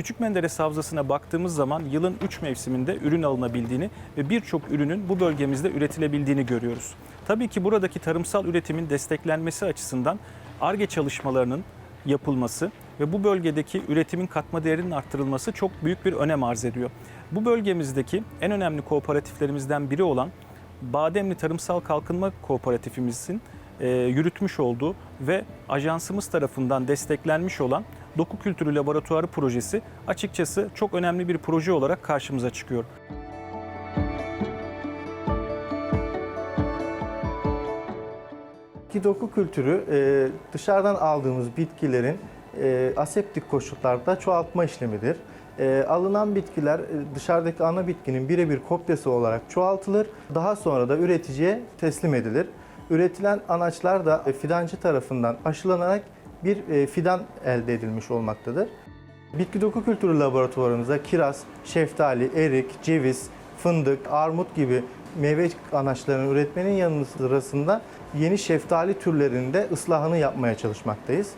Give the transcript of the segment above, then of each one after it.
Küçük Menderes Havzası'na baktığımız zaman yılın 3 mevsiminde ürün alınabildiğini ve birçok ürünün bu bölgemizde üretilebildiğini görüyoruz. Tabii ki buradaki tarımsal üretimin desteklenmesi açısından ARGE çalışmalarının yapılması ve bu bölgedeki üretimin katma değerinin arttırılması çok büyük bir önem arz ediyor. Bu bölgemizdeki en önemli kooperatiflerimizden biri olan Bademli Tarımsal Kalkınma Kooperatifimizin yürütmüş olduğu ve ajansımız tarafından desteklenmiş olan Doku Kültürü Laboratuvarı projesi açıkçası çok önemli bir proje olarak karşımıza çıkıyor. Ki doku kültürü e, dışarıdan aldığımız bitkilerin e, aseptik koşullarda çoğaltma işlemidir. E, alınan bitkiler dışarıdaki ana bitkinin birebir kopyası olarak çoğaltılır. Daha sonra da üreticiye teslim edilir. Üretilen anaçlar da fidancı tarafından aşılanarak bir e, fidan elde edilmiş olmaktadır. Bitki doku kültürü laboratuvarımıza kiraz, şeftali, erik, ceviz, fındık, armut gibi meyve anaçlarını üretmenin yanı sırasında yeni şeftali türlerinde ıslahını yapmaya çalışmaktayız.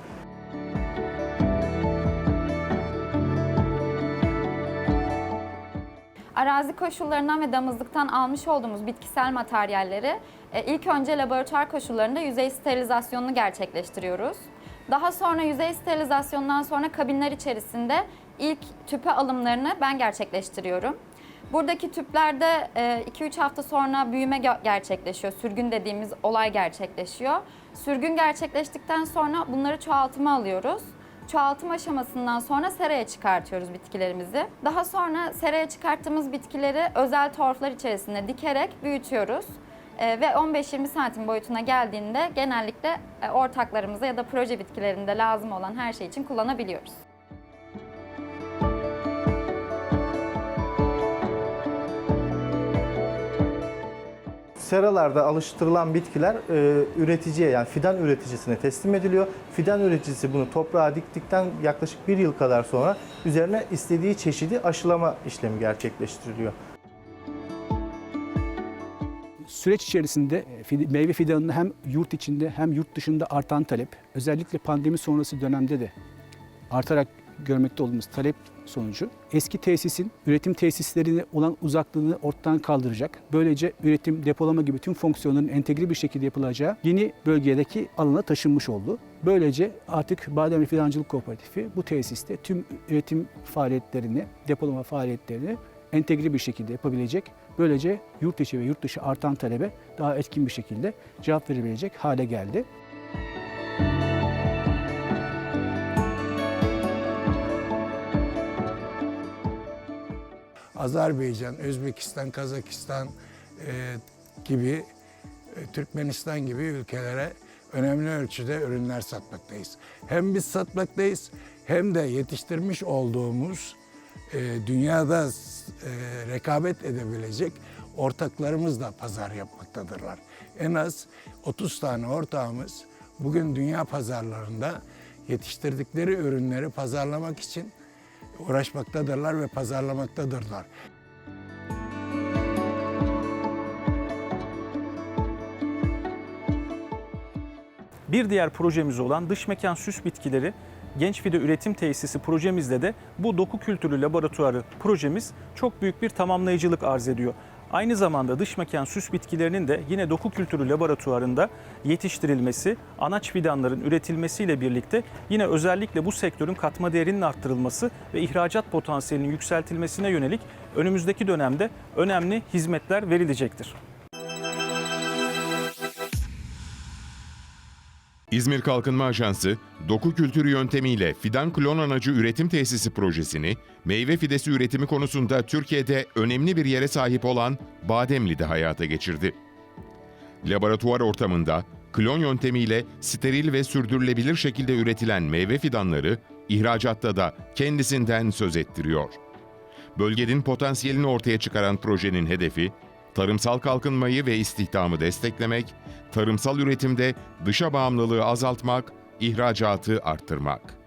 Arazi koşullarından ve damızlıktan almış olduğumuz bitkisel materyalleri e, ilk önce laboratuvar koşullarında yüzey sterilizasyonunu gerçekleştiriyoruz. Daha sonra yüzey sterilizasyonundan sonra kabinler içerisinde ilk tüpe alımlarını ben gerçekleştiriyorum. Buradaki tüplerde 2-3 hafta sonra büyüme ge- gerçekleşiyor. Sürgün dediğimiz olay gerçekleşiyor. Sürgün gerçekleştikten sonra bunları çoğaltıma alıyoruz. Çoğaltım aşamasından sonra seraya çıkartıyoruz bitkilerimizi. Daha sonra seraya çıkarttığımız bitkileri özel torflar içerisinde dikerek büyütüyoruz. Ee, ve 15-20 santim boyutuna geldiğinde genellikle e, ortaklarımıza ya da proje bitkilerinde lazım olan her şey için kullanabiliyoruz. Seralarda alıştırılan bitkiler e, üreticiye yani fidan üreticisine teslim ediliyor. Fidan üreticisi bunu toprağa diktikten yaklaşık bir yıl kadar sonra üzerine istediği çeşidi aşılama işlemi gerçekleştiriliyor. Süreç içerisinde e, meyve fidanının hem yurt içinde hem yurt dışında artan talep, özellikle pandemi sonrası dönemde de artarak görmekte olduğumuz talep sonucu eski tesisin üretim tesislerine olan uzaklığını ortadan kaldıracak. Böylece üretim, depolama gibi tüm fonksiyonların entegre bir şekilde yapılacağı yeni bölgedeki alana taşınmış oldu. Böylece artık Bademli Fidancılık Kooperatifi bu tesiste tüm üretim faaliyetlerini, depolama faaliyetlerini entegre bir şekilde yapabilecek. Böylece yurt içi ve yurt dışı artan talebe daha etkin bir şekilde cevap verebilecek hale geldi. Azerbaycan, Özbekistan, Kazakistan e, gibi, e, Türkmenistan gibi ülkelere önemli ölçüde ürünler satmaktayız. Hem biz satmaktayız hem de yetiştirmiş olduğumuz e, dünyada e, rekabet edebilecek ortaklarımız da pazar yapmaktadırlar. En az 30 tane ortağımız bugün dünya pazarlarında yetiştirdikleri ürünleri pazarlamak için uğraşmaktadırlar ve pazarlamaktadırlar. Bir diğer projemiz olan dış mekan süs bitkileri Genç Fide Üretim Tesisi projemizde de bu doku kültürü laboratuvarı projemiz çok büyük bir tamamlayıcılık arz ediyor. Aynı zamanda dış mekan süs bitkilerinin de yine doku kültürü laboratuvarında yetiştirilmesi, anaç fidanların üretilmesiyle birlikte yine özellikle bu sektörün katma değerinin arttırılması ve ihracat potansiyelinin yükseltilmesine yönelik önümüzdeki dönemde önemli hizmetler verilecektir. İzmir Kalkınma Ajansı, doku kültürü yöntemiyle fidan klon anacı üretim tesisi projesini, meyve fidesi üretimi konusunda Türkiye'de önemli bir yere sahip olan Bademli'de hayata geçirdi. Laboratuvar ortamında klon yöntemiyle steril ve sürdürülebilir şekilde üretilen meyve fidanları ihracatta da kendisinden söz ettiriyor. Bölgenin potansiyelini ortaya çıkaran projenin hedefi, tarımsal kalkınmayı ve istihdamı desteklemek, tarımsal üretimde dışa bağımlılığı azaltmak, ihracatı arttırmak.